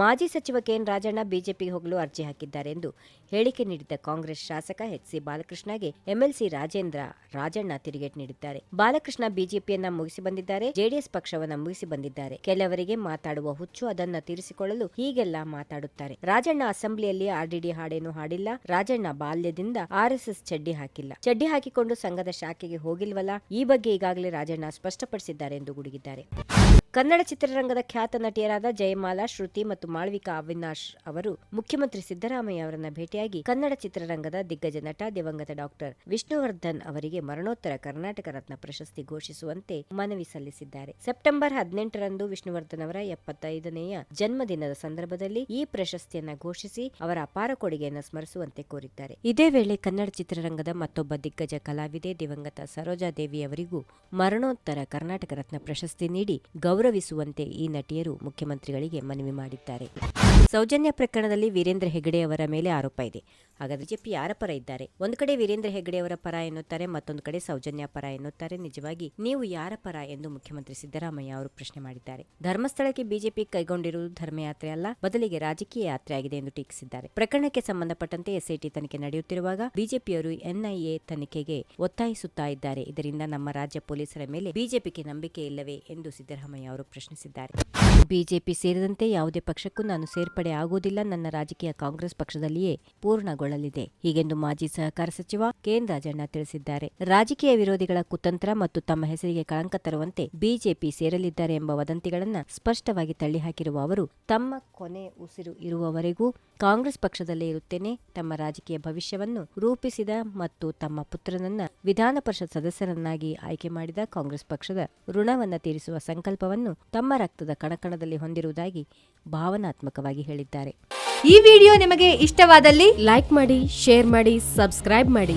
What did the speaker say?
ಮಾಜಿ ಸಚಿವ ಕೆಎನ್ ರಾಜಣ್ಣ ಬಿಜೆಪಿಗೆ ಹೋಗಲು ಅರ್ಜಿ ಹಾಕಿದ್ದಾರೆ ಎಂದು ಹೇಳಿಕೆ ನೀಡಿದ್ದ ಕಾಂಗ್ರೆಸ್ ಶಾಸಕ ಎಚ್ ಸಿ ಬಾಲಕೃಷ್ಣಗೆ ಎಂಎಲ್ಸಿ ರಾಜೇಂದ್ರ ರಾಜಣ್ಣ ತಿರುಗೇಟು ನೀಡಿದ್ದಾರೆ. ಬಾಲಕೃಷ್ಣ ಬಿಜೆಪಿಯನ್ನ ಮುಗಿಸಿ ಬಂದಿದ್ದಾರೆ, ಜೆಡಿಎಸ್ ಪಕ್ಷವನ್ನ ಮುಗಿಸಿ ಬಂದಿದ್ದಾರೆ. ಕೆಲವರಿಗೆ ಮಾತಾಡುವ ಹುಚ್ಚು ಅದನ್ನ ತೀರಿಸಿಕೊಳ್ಳಲು ಹೀಗೆಲ್ಲ ಮಾತಾಡುತ್ತಾರೆ. ರಾಜಣ್ಣ ಅಸೆಂಬ್ಲಿಯಲ್ಲಿ ಆರ್ಡಿಡಿ ಹಾಡೇನು ಹಾಡಿಲ್ಲ, ರಾಜಣ್ಣ ಬಾಲ್ಯದಿಂದ ಆರ್ಎಸ್ಎಸ್ ಚಡ್ಡಿ ಹಾಕಿಲ್ಲ. ಚಡ್ಡಿ ಹಾಕಿಕೊಂಡು ಸಂಘದ ಶಾಖೆಗೆ ಹೋಗಿಲ್ವಲ್ಲ, ಈ ಬಗ್ಗೆ ಈಗಾಗಲೇ ರಾಜಣ್ಣ ಸ್ಪಷ್ಟಪಡಿಸಿದ್ದಾರೆ ಎಂದು ಗುಡುಗಿದ್ದಾರೆ. ಕನ್ನಡ ಚಿತ್ರರಂಗದ ಖ್ಯಾತ ನಟಿಯರಾದ ಜಯಮಾಲಾ, ಶ್ರುತಿ ಮತ್ತು ಮಾಳ್ವಿಕಾ ಅವಿನಾಶ್ ಅವರು ಮುಖ್ಯಮಂತ್ರಿ ಸಿದ್ದರಾಮಯ್ಯ ಅವರನ್ನ ಭೇಟಿಯಾಗಿ ಕನ್ನಡ ಚಿತ್ರರಂಗದ ದಿಗ್ಗಜ ನಟ, ದಿವಂಗತ ಡಾಕ್ಟರ್ ವಿಷ್ಣುವರ್ಧನ್ ಅವರಿಗೆ ಮರಣೋತ್ತರ ಕರ್ನಾಟಕ ರತ್ನ ಪ್ರಶಸ್ತಿ ಘೋಷಿಸುವಂತೆ ಮನವಿ ಸಲ್ಲಿಸಿದ್ದಾರೆ. ಸೆಪ್ಟೆಂಬರ್ ಹದಿನೆಂಟರಂದು ವಿಷ್ಣುವರ್ಧನ್ ಅವರ ಎಪ್ಪತ್ತೈದನೆಯ ಜನ್ಮದಿನದ ಸಂದರ್ಭದಲ್ಲಿ ಈ ಪ್ರಶಸ್ತಿಯನ್ನ ಘೋಷಿಸಿ ಅವರ ಅಪಾರ ಕೊಡುಗೆಯನ್ನು ಸ್ಮರಿಸುವಂತೆ ಕೋರಿದ್ದಾರೆ. ಇದೇ ವೇಳೆ ಕನ್ನಡ ಚಿತ್ರರಂಗದ ಮತ್ತೊಬ್ಬ ದಿಗ್ಗಜ ಕಲಾವಿದೆ, ದಿವಂಗತ ಸರೋಜಾದೇವಿ ಅವರಿಗೂ ಮರಣೋತ್ತರ ಕರ್ನಾಟಕ ರತ್ನ ಪ್ರಶಸ್ತಿ ನೀಡಿ ಗೌರವಿಸುವಂತೆ ಈ ನಟಿಯರು ಮುಖ್ಯಮಂತ್ರಿಗಳಿಗೆ ಮನವಿ ಮಾಡಿದ್ದಾರೆ. ಸೌಜನ್ಯ ಪ್ರಕರಣದಲ್ಲಿ ವೀರೇಂದ್ರ ಹೆಗಡೆ ಅವರ ಮೇಲೆ ಆರೋಪ ಇದೆ. ಹಾಗಾದ್ರೆ ಬಿಜೆಪಿ ಯಾರ ಪರ ಇದ್ದಾರೆ? ಒಂದು ಕಡೆ ವೀರೇಂದ್ರ ಹೆಗಡೆ ಅವರ ಪರ ಎನ್ನುತ್ತಾರೆ, ಮತ್ತೊಂದು ಕಡೆ ಸೌಜನ್ಯ ಪರ ಎನ್ನುತ್ತಾರೆ. ನಿಜವಾಗಿ ನೀವು ಯಾರ ಪರ ಎಂದು ಮುಖ್ಯಮಂತ್ರಿ ಸಿದ್ದರಾಮಯ್ಯ ಅವರು ಪ್ರಶ್ನೆ ಮಾಡಿದ್ದಾರೆ. ಧರ್ಮಸ್ಥಳಕ್ಕೆ ಬಿಜೆಪಿ ಕೈಗೊಂಡಿರುವುದು ಧರ್ಮಯಾತ್ರೆ ಅಲ್ಲ, ಬದಲಿಗೆ ರಾಜಕೀಯ ಯಾತ್ರೆಯಾಗಿದೆ ಎಂದು ಟೀಕಿಸಿದ್ದಾರೆ. ಪ್ರಕರಣಕ್ಕೆ ಸಂಬಂಧಪಟ್ಟಂತೆ ಎಸ್ಐಟಿ ತನಿಖೆ ನಡೆಯುತ್ತಿರುವಾಗ ಬಿಜೆಪಿಯವರು ಎನ್ಐಎ ತನಿಖೆಗೆ ಒತ್ತಾಯಿಸುತ್ತಾ ಇದ್ದಾರೆ. ಇದರಿಂದ ನಮ್ಮ ರಾಜ್ಯ ಪೊಲೀಸರ ಮೇಲೆ ಬಿಜೆಪಿಗೆ ನಂಬಿಕೆ ಇಲ್ಲವೇ ಎಂದು ಸಿದ್ದರಾಮಯ್ಯ ಅವರು ಪ್ರಶ್ನಿಸಿದ್ದಾರೆ. ಬಿಜೆಪಿ ಸೇರಿದಂತೆ ಯಾವುದೇ ಪಕ್ಷಕ್ಕೂ ನಾನು ಸೇರ್ಪಡೆ ಆಗುವುದಿಲ್ಲ ನನ್ನ ರಾಜಕೀಯ ಕಾಂಗ್ರೆಸ್ ಪಕ್ಷದಲ್ಲಿಯೇ ಪೂರ್ಣಗೊಳ್ಳಲಿದೆ. ಹೀಗೆಂದು ಮಾಜಿ ಸಹಕಾರ ಸಚಿವ ಕೆಎನ್ ರಾಜಣ್ಣ ತಿಳಿಸಿದ್ದಾರೆ. ರಾಜಕೀಯ ವಿರೋಧಿಗಳ ಕುತಂತ್ರ ಮತ್ತು ತಮ್ಮ ಹೆಸರಿಗೆ ಕಳಂಕ ತರುವಂತೆ ಬಿಜೆಪಿ ಸೇರಲಿದ್ದಾರೆ ಎಂಬ ವದಂತಿಗಳನ್ನು ಸ್ಪಷ್ಟವಾಗಿ ತಳ್ಳಿಹಾಕಿರುವ ಅವರು, ತಮ್ಮ ಕೊನೆ ಉಸಿರು ಇರುವವರೆಗೂ ಕಾಂಗ್ರೆಸ್ ಪಕ್ಷದಲ್ಲೇ ಇರುತ್ತೇನೆ. ತಮ್ಮ ರಾಜಕೀಯ ಭವಿಷ್ಯವನ್ನು ರೂಪಿಸಿದ ಮತ್ತು ತಮ್ಮ ಪುತ್ರನನ್ನ ವಿಧಾನ ಪರಿಷತ್ ಸದಸ್ಯರನ್ನಾಗಿ ಆಯ್ಕೆ ಮಾಡಿದ ಕಾಂಗ್ರೆಸ್ ಪಕ್ಷದ ಋಣವನ್ನು ತೀರಿಸುವ ಸಂಕಲ್ಪವನ್ನು ತಮ್ಮ ರಕ್ತದ ಕಣಕಣದಲ್ಲಿ ಹೊಂದಿರುವುದಾಗಿ ಭಾವನಾತ್ಮಕವಾಗಿ ಹೇಳಿದ್ದಾರೆ. ಈ ವಿಡಿಯೋ ನಿಮಗೆ ಇಷ್ಟವಾದಲ್ಲಿ ಲೈಕ್ ಮಾಡಿ ಶೇರ್ ಮಾಡಿ ಸಬ್ಸ್ಕ್ರೈಬ್ ಮಾಡಿ.